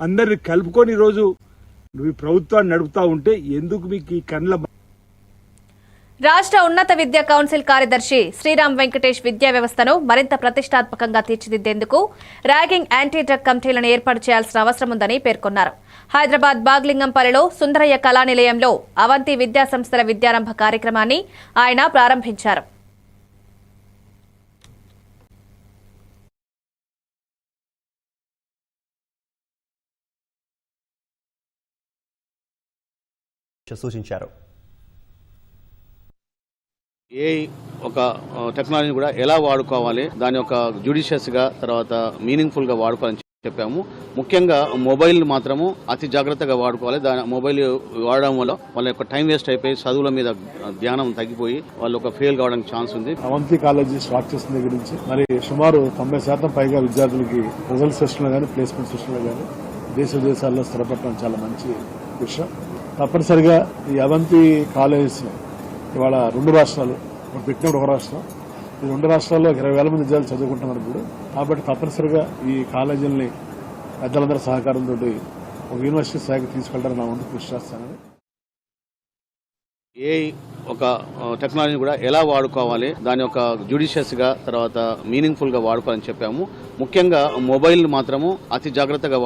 అందరిని కలుపుకొని ఈరోజు నువ్వు ఈ ప్రభుత్వాన్ని నడుపుతా ఉంటే ఎందుకు మీకు ఈ కండ్ల రాష్ట్ర ఉన్నత విద్యా కౌన్సిల్ కార్యదర్శి శ్రీరామ్ వెంకటేష్ విద్యా వ్యవస్థను మరింత ప్రతిష్టాత్మకంగా తీర్చిదిద్దేందుకు ర్యాగింగ్ యాంటీ డ్రగ్ కమిటీలను ఏర్పాటు చేయాల్సిన అవసరం ఉందని పేర్కొన్నారు. హైదరాబాద్ బాగ్లింగంపల్లిలో సుందరయ్య కళానిలయంలో అవంతి విద్యా సంస్థల విద్యారంభ కార్యక్రమాన్ని ఆయన ప్రారంభించారు. సూచించారు ఏ ఒక టెక్నాలజీని కూడా ఎలా వాడుకోవాలి దాని యొక్క జుడిషియస్గా తర్వాత మీనింగ్ఫుల్గా వాడుకోవాలని చెప్పాము. ముఖ్యంగా మొబైల్ మాత్రము అతి జాగ్రత్తగా వాడుకోవాలి. దాని మొబైల్ వాడడం వల్ల వాళ్ళ యొక్క టైం వేస్ట్ అయిపోయి చదువుల మీద ధ్యానం తగ్గిపోయి వాళ్ళు ఒక ఫెయిల్ కావడానికి ఛాన్స్ ఉంది. అవంతి కాలేజీ స్టార్ట్ చేసిన దగ్గర నుంచి మరి సుమారు తొంభై శాతం పైగా విద్యార్థులకి రిజల్ట్ సెషన్లో కానీ ప్లేస్మెంట్ సెషన్లో కానీ దేశ విదేశాల్లో స్థిరపడటం చాలా మంచి విషయం. తప్పనిసరిగా ఈ అవంతి కాలేజెస్ ఇవాళ రెండు రాష్ట్రాలు ఇప్పుడు పెట్టినప్పుడు ఒక రాష్ట్రం. ఈ రెండు రాష్ట్రాల్లో ఇరవై వేల మంది విద్యార్థులు చదువుకుంటున్నారు ఇప్పుడు. కాబట్టి తప్పనిసరిగా ఈ కాలేజీలని పెద్దలందరి సహకారంతో ఒక యూనివర్సిటీ స్థాయికి తీసుకెళ్ళడానికి నా వంతు కృషి చేస్తానని. ఏ ఒక టెక్నాలజీ టెక్నాలజీని కూడా ఎలా వాడుకోవాలి దాని యొక్క జ్యుడిషియస్గా తర్వాత మీనింగ్ఫుల్గా వాడుకోవాలని చెప్పాము. ముఖ్యంగా మొబైల్ మాత్రము అతి జాగ్రత్తగా